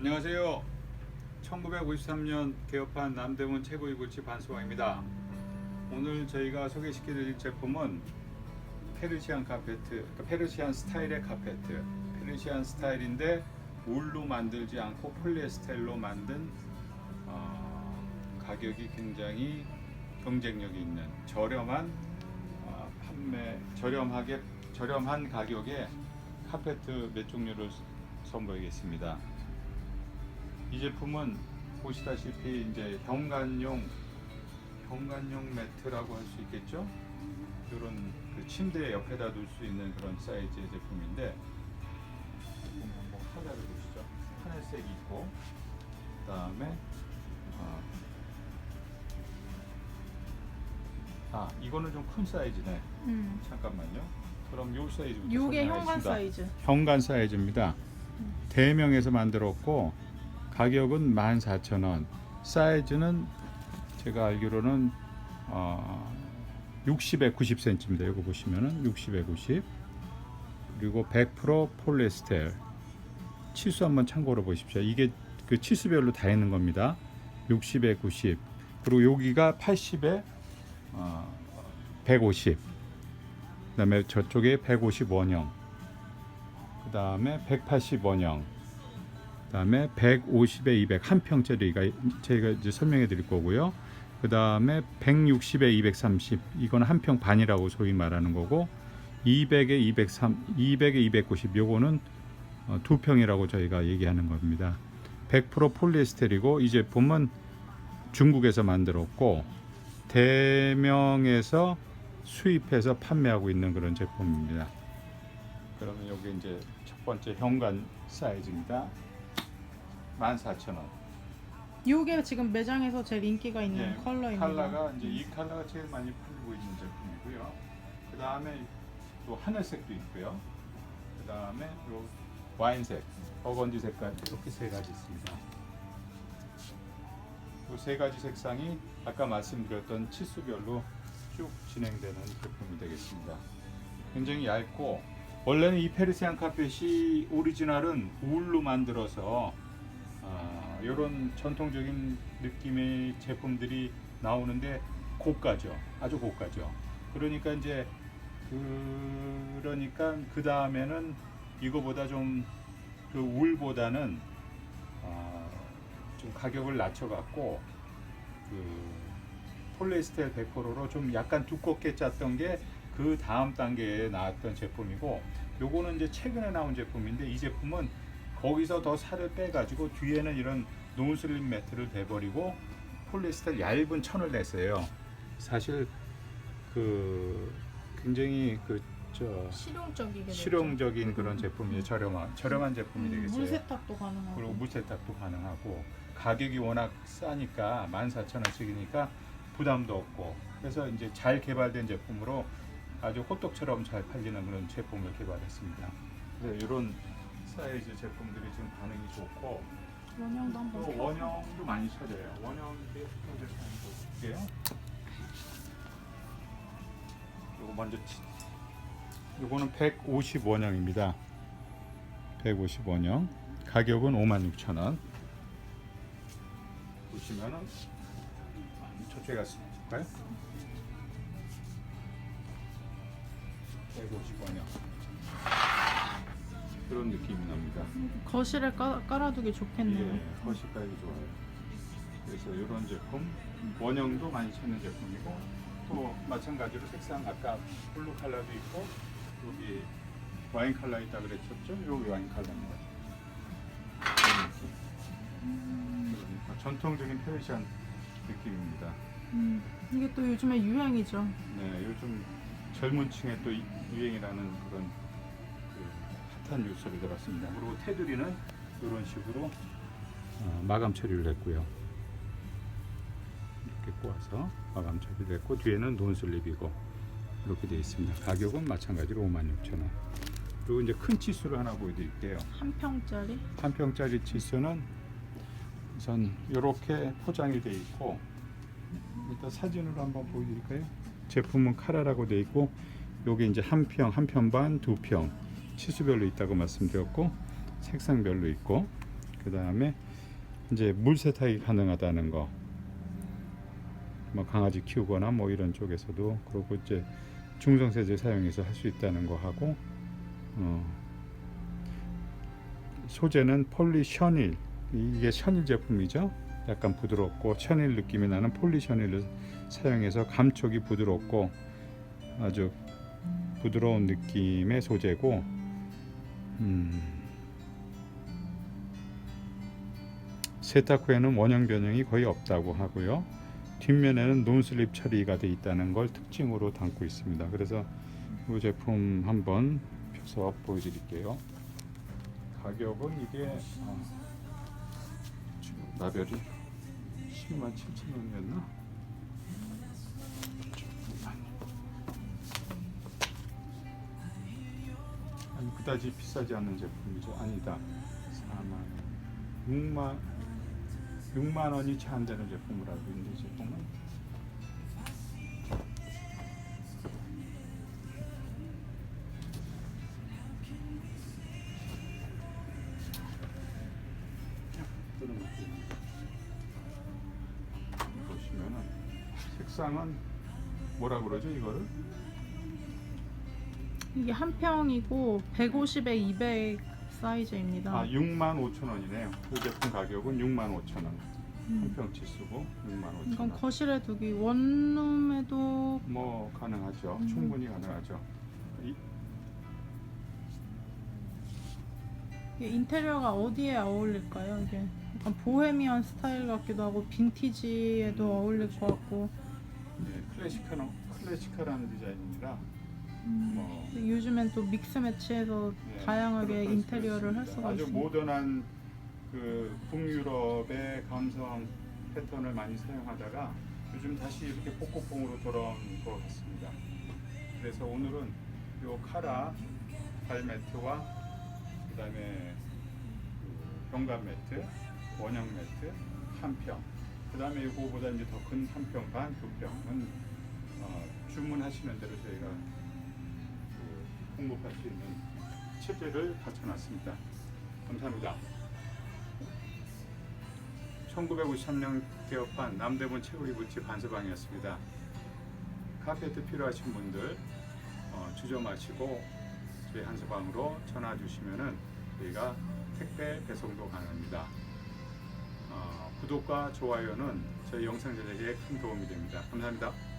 안녕하세요. 1953년 개업한 남대문 최고 이불집 반수왕입니다. 오늘 저희가 소개시켜드릴 제품은 페르시안 카페트, 그러니까 페르시안 스타일의 카페트. 페르시안 스타일인데 울로 만들지 않고 폴리에스텔로 만든 어, 가격이 굉장히 경쟁력이 있는 저렴한 어, 판매 저렴하게 저렴한 가격에 카페트 몇 종류를 선보이겠습니다. 이 제품은 보시다시피 이제 현관용 현관용 매트라고 할 수 있겠죠? 이런 그 침대 옆에다 둘 수 있는 그런 사이즈의 제품인데 제품 한번 카라를 보시죠. 하늘색이 있고 그다음에 어, 아 이거는 좀 큰 사이즈네. 음. 잠깐만요. 그럼 요 사이즈부터 요게 현관 설명하겠습니다. 사이즈. 현관 사이즈입니다. 대명에서 만들었고 가격은 14,000원. 사이즈는 제가 알기로는 어, 60에 90cm입니다. 이거 보시면은 60에 90. 그리고 100% 폴리에스텔. 치수 한번 참고로 보십시오. 이게 그 치수별로 다 있는 겁니다. 60에 90. 그리고 여기가 80에 어, 150. 그 다음에 저쪽에 150 원형. 그 다음에 180 원형, 그 다음에 150에 200 한 평짜리가 제가 이제 설명해 드릴 거고요. 그 다음에 160에 230 이건 한 평 반이라고 소위 말하는 거고 200에 203, 200에 290 요거는 어, 두 평이라고 저희가 얘기하는 겁니다. 100% 폴리에스테리고 이 제품은 중국에서 만들었고 대명에서 수입해서 판매하고 있는 그런 제품입니다. 그러면 여기 이제 첫 번째 현관 사이즈입니다. 14,000원. 요게 지금 매장에서 제일 인기가 있는 예, 컬러입니다. 컬러가 이제 이 컬러가 제일 많이 팔리고 있는 제품이고요. 그 다음에 또 하늘색도 있고요. 그 다음에 요 와인색, 버건디 색깔 이렇게 세 가지 있습니다. 이 세 가지 색상이 아까 말씀드렸던 치수별로 쭉 진행되는 제품이 되겠습니다. 굉장히 얇고 원래는 이 페르시안 카펫이 오리지널은 울로 만들어서 이런 전통적인 느낌의 제품들이 나오는데 고가죠. 아주 고가죠. 그러니까 이제 그러니까 그 다음에는 이거보다 좀 그 울보다는 아, 좀 가격을 낮춰갖고 그 폴리에스텔 100%로 좀 약간 두껍게 짰던 게 그 다음 단계에 나왔던 제품이고 요거는 이제 최근에 나온 제품인데 이 제품은 거기서 더 살을 빼가지고 뒤에는 이런 노슬림 매트를 대버리고 폴리에스텔 얇은 천을 냈어요. 사실 그 굉장히 그 저 실용적이게 실용적인 그런 제품이 저렴한 저렴한 제품이 음, 되겠어요. 물 세탁도 가능하고. 그리고 물세탁도 가능하고 가격이 워낙 싸니까 14,000원씩이니까 부담도 없고 그래서 이제 잘 개발된 제품으로 아주 호떡처럼 잘 팔리는 그런 제품을 개발했습니다. 그래서 이런 사이즈 제품들이 지금 반응이 좋고 원형도 한번. 또 원형도 많이 찾아요. 원형 제품 볼게요. 이거 먼저 치- 요거는 150원형입니다. 150원형. 가격은 56,000원. 보시면은 저쪽에 갔을까요? 150원형. 그런 느낌이 납니다. 거실에 깔, 깔아두기 좋겠네요. 예, 거실까지 좋아요. 그래서 이런 제품 원형도 많이 찾는 제품이고 또 마찬가지로 색상 아까 블루 컬러도 있고 여기 와인 컬러 있다 그랬었죠? 여기 와인 컬러입니다. 그러니까 전통적인 페르시안 느낌입니다. 음, 이게 또 요즘에 유행이죠. 네, 요즘 젊은 층에 또 이- 유행이라는 그런 그 핫한 뉴스를 들었습니다. 그리고 테두리는 이런 식으로 어, 마감 처리를 했고요. 이렇게 꼬아서 마감 처리를 했고 뒤에는 논슬립이고 이렇게 되어 있습니다. 가격은 마찬가지로 56,000원. 그리고 이제 큰 치수를 하나 보여드릴게요. 한 평짜리. 한 평짜리 치수는 우선 이렇게 포장이 되어 있고 일단 사진으로 한번 보여드릴까요? 제품은 카라라고 되어 있고 요게 이제 한 평, 한 평 반, 두 평 치수별로 있다고 말씀드렸고 색상별로 있고 그 다음에 이제 물 세탁이 가능하다는 거. 뭐 강아지 키우거나 뭐 이런 쪽에서도 그리고 이제 중성 세제 사용해서 할 수 있다는 거 하고 어, 소재는 폴리 셔닐 이게 셔닐 제품이죠. 약간 부드럽고 셔닐 느낌이 나는 폴리 셔닐을 사용해서 감촉이 부드럽고 아주 부드러운 느낌의 소재고 음, 세탁 후에는 원형 변형이 거의 없다고 하고요. 뒷면에는 논슬립 처리가 돼 있다는 걸 특징으로 담고 있습니다. 그래서 이 제품 한번 펴서 보여드릴게요. 가격은 이게 어, 지금 라벨이 10만 7천 원이었나? 아니 그다지 비싸지 않는 제품이죠. 아니다. 4만 원. 6만 6만 원이 채 안 되는 제품을 알고 있는데 제품은 보시면은 색상은 뭐라 그러죠 이거를? 이게 한 평이고 150에 200 사이즈입니다. 아 6만 5천 원이네요. 그 제품 가격은 6만 5천 원. 음. 한 평치 쓰고 6만 5천 이건 원. 거실에 두기 원룸에도 뭐 가능하죠. 음. 충분히 가능하죠. 이, 이게 인테리어가 어디에 어울릴까요? 이게 약간 보헤미안 스타일 같기도 하고 빈티지에도 어울릴 것 같고 예, 클래시컬한 클래시컬한 디자인이라 음, 뭐 근데 요즘엔 또 믹스 매치해서 예, 다양하게 인테리어를 할. 수가 아주 있습니다. 모던한 그 북유럽의 감성 패턴을 많이 사용하다가 요즘 다시 이렇게 복고풍으로 돌아온 것 같습니다. 그래서 오늘은 요 카라 발 매트와 그다음에 그 현관 매트, 원형 매트 한 평. 그다음에 이거보다 이제 더 큰 한 평 반, 두 평은 어, 주문하시는 대로 저희가 그 공급할 수 있는 체제를 갖춰놨습니다. 감사합니다. 1953년 개업한 남대문 채우리 부치 반서방이었습니다. 카페트 필요하신 분들 어, 주저 마시고 저희 한서방으로 전화 주시면은 저희가 택배 배송도 가능합니다. 어, 구독과 좋아요는 저희 영상 제작에 큰 도움이 됩니다. 감사합니다.